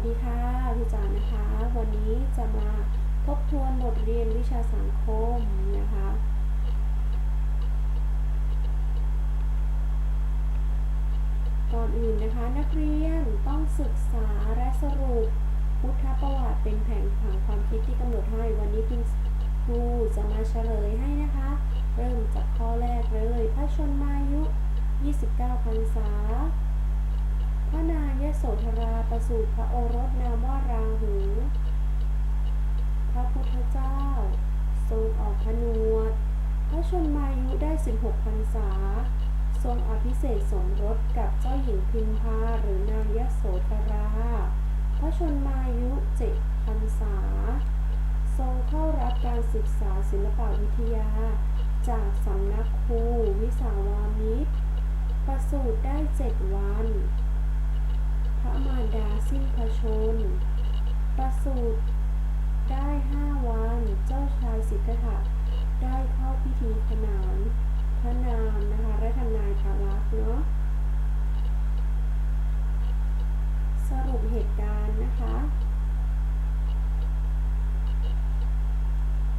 วัสดีค่ะพี่จ๋านะคะ วันนี้จะมาทบทวนบทเรียนวิชาสังคมนะคะ ก่อนอื่นนะคะนักเรียนต้องศึกษาและสรุปพุทธประวัติเป็นแผนผังความคิดที่กำหนดให้ วันนี้คุณครูจะมาเฉลยให้นะคะ เริ่มจากข้อแรกเลย พระชนมายุ 29พรรษา พระนางยโสธราประสูติพระโอรสนามว่าราหู พระพุทธเจ้า ทรงออกผนวด พระชนมายุได้ 16พรรษา ทรงอภิเษกสมรสกับเจ้าหญิงพิมพาหรือนางยโสธรา พระชนมายุเจ็ดพรรษา ทรงเข้ารับการศึกษาศิลปวิทยา จากสำนักครูวิสาวามิตรประสูติได้เจ็ดวัน พระมารดาสิ้นพระชน ประสูติได้ห้าวัน เจ้าชายสิทธัตถะได้เข้าพิธีขนานพระนามนะคะและทำนายทารักษ์เนาะ สรุปเหตุการณ์ นะคะ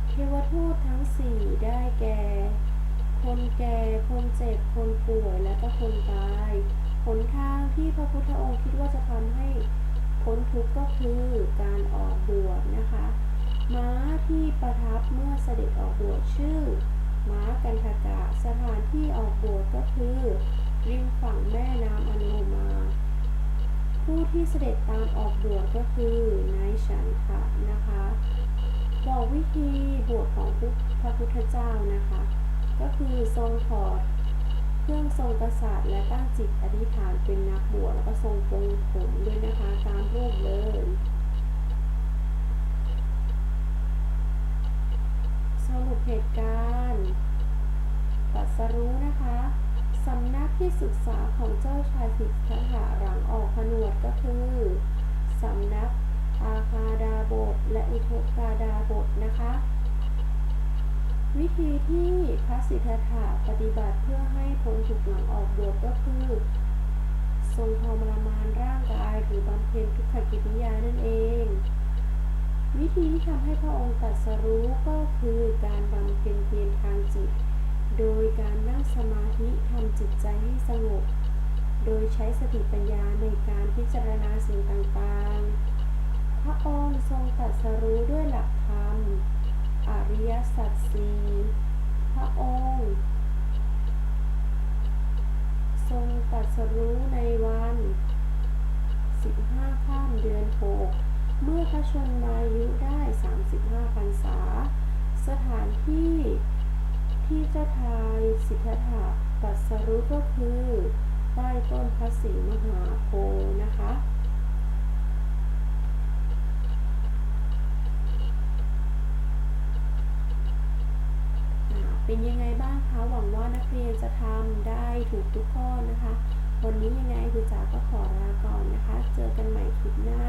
เทวทูตทั้งสี่ได้แก่ คนแก่ คนเจ็บ คนป่วยและก็คนตายหนทางที่พระพุทธองค์คิดว่าจะทำให้พ้นทุกข์ก็คือการออกบวชนะคะ ม้าที่ประทับเมื่อเสด็จออกบวชชื่อ ม้ากันทกะสถานที่ออกบวชก็คือริมฝั่งแม่น้ำอโนมา ผู้ที่เสด็จตามออกบวชก็คือนายฉันทะนะคะ บอกวิธีบวชของพระพุทธเจ้านะคะ ก็คือทรงถอดเครื่องทรงกษัตริย์และตั้งจิตอธิษฐานเป็นนักบวชแล้วก็ทรงปรงผมด้วยนะคะตามรูปเลยสรุปเหตุการณ์ตรัสรู้นะคะำนักที่ศึกษาของเจ้าชายสิทธัตถะหลังออกผนวดก็คือสำนักอาคาดาบทและอุทกาดาบทนะคะ วิธีที่พระสิทธัตถะปฏิบัติเพื่อให้พ้นทุกข์หลังออกบวชก็คือ ทรงทรมานร่างกายหรือบำเพ็ญทุกขกิริยานั่นเอง วิธีที่ทำให้พระองค์ตรัสรู้ก็คือการบำเพ็ญเพียรทางจิต โดยการนั่งสมาธิทำจิตใจให้ สงบ โดยใช้สติปัญญาในการพิจารณาสิ่งต่างๆ พระองค์ทรงตรัสรู้ด้วยหลักธรรม อริยสัจสี่พระองค์ ทรงตรัสรู้ในวัน 15ข้ามเดือน 6 เมื่อพระชนมายุได้ 35พรรษา สถานที่ที่เจ้าทายสิทธัตถะ ตรัสรู้ก็คือใต้ต้นพระศรีมหาโพธิ์นะคะเป็นยังไงบ้างคะหวังว่านักเรียนจะทำได้ถูกทุกข้อนะคะ วันนี้ยังไงครูจ๋าก็ขอลาก่อนนะคะ เจอกันใหม่คลิปหน้า